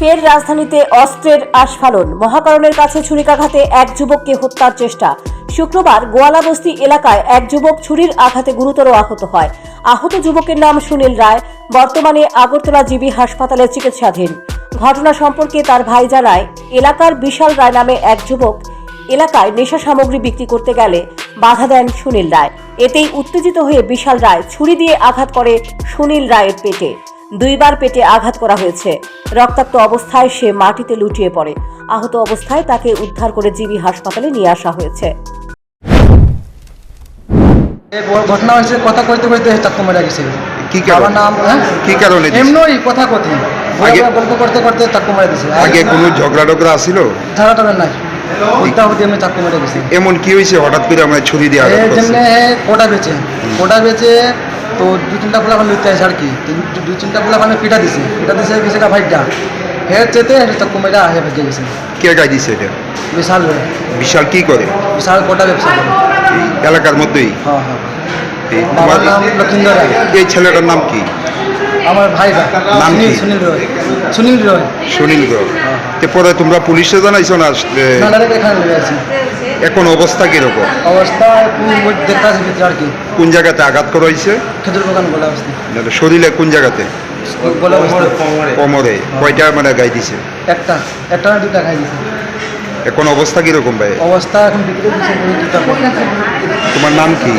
ফের রাজধানীতে অস্ত্রের আস্ফালন। মহাকরণের কাছে ছুরিকাঘাতে এক যুবককে হত্যার চেষ্টা। শুক্রবার গোয়ালাবস্তি এলাকায় এক যুবক ছুরির আঘাতে গুরুতর আহত হয়। আহত যুবকের নাম সুনীল রায়, বর্তমানে আগরতলা জিবি হাসপাতালে চিকিৎসাধীন। ঘটনা সম্পর্কে তার ভাই জানায়, এলাকার বিশাল রায় নামে এক যুবক এলাকায় নেশা সামগ্রী বিক্রি করতে গেলে বাধা দেন সুনীল রায়। এতেই উত্তেজিত হয়ে বিশাল রায় ছুরি দিয়ে আঘাত করে সুনীল রায়ের পেটে। দুইবার পেটে আঘাত করা হয়েছে। রক্তাক্ত অবস্থায় সে মাটিতে লুটিয়ে পড়ে। আহত অবস্থায় তাকে উদ্ধার করে জিবি হাসপাতালে নিয়ে আসা হয়েছে। ঘটনা হয়েছে কথা কইতে কইতে চাকু মারা গেছে। কি কারণ? আমার নাম হ্যাঁ? কি কারণে? এমনই কথা কথি। আগে- গল্প করতে করতে চাকু মারা দিছে। আগে কোনো ঝগড়া টগড়া আসিল ধারা টারা নাই। এমনি চাকু মারা গেছে। এমন কি হয়েছে হঠাৎ করে আমরা ছুরি দিয়ে কোটা বেচে। কোটা বেচে তো দুই তিনটা ফুলা মানে লইতে আসে আর কি। তো দু- দুই তিনটা ফুলা মানে পিঠা দিছে। পিঠা দিছে গেছে গা ভাইটা হে চেতে হে চাকু মারা হে ভেজে গেছে। কে গাই দিছে এটা? বিশাল বিশাল কি করে? বিশাল কোটা ব্যবসা করে। এলাকার মধ্যেই? হ্যাঁ হ্যাঁ। এই বাবার নাম লক্ষিন্দর এই ছেলেটার নাম কি? আমার ভাইটা নাম কি? সুনীল রয়। সুনীল রয়। সুনীল তে পরে তোমরা পুলিশে জানাইছো না? এখানে অবস্থা কীরকম? অবস্থা আর কি? কোন জায়গাতে আঘাত করা হয়েছে অবস্থা। শরীরে কোন জায়গাতে? কোমরে। কয়টা মানে গাই দিছে? একটা একটা দুটা খাই দিছে। এখন অবস্থা কীরকম ভাই? অবস্থা এখন তোমার নাম কি?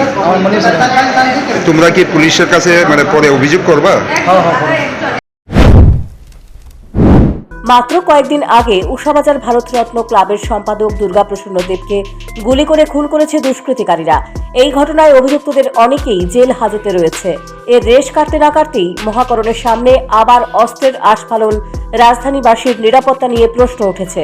তোমরা কি পুলিশের কাছে মানে পরে অভিযোগ করবা? হ্যাঁ হ্যাঁ মাত্র কয়েকদিন আগে উষাবাজার ভারতরত্ন ক্লাবের সম্পাদক দুর্গাপ্রসন্ন দেবকে গুলি করে খুন করেছে দুষ্কৃতিকারীরা। এই ঘটনায় অভিযুক্তদের অনেকেই জেল হাজতে রয়েছে। এর রেশ কাটতে না কাটতেই মহাকরণের সামনে আবার অস্ত্রের আস্ফালন রাজধানীবাসীর নিরাপত্তা নিয়ে প্রশ্ন উঠেছে।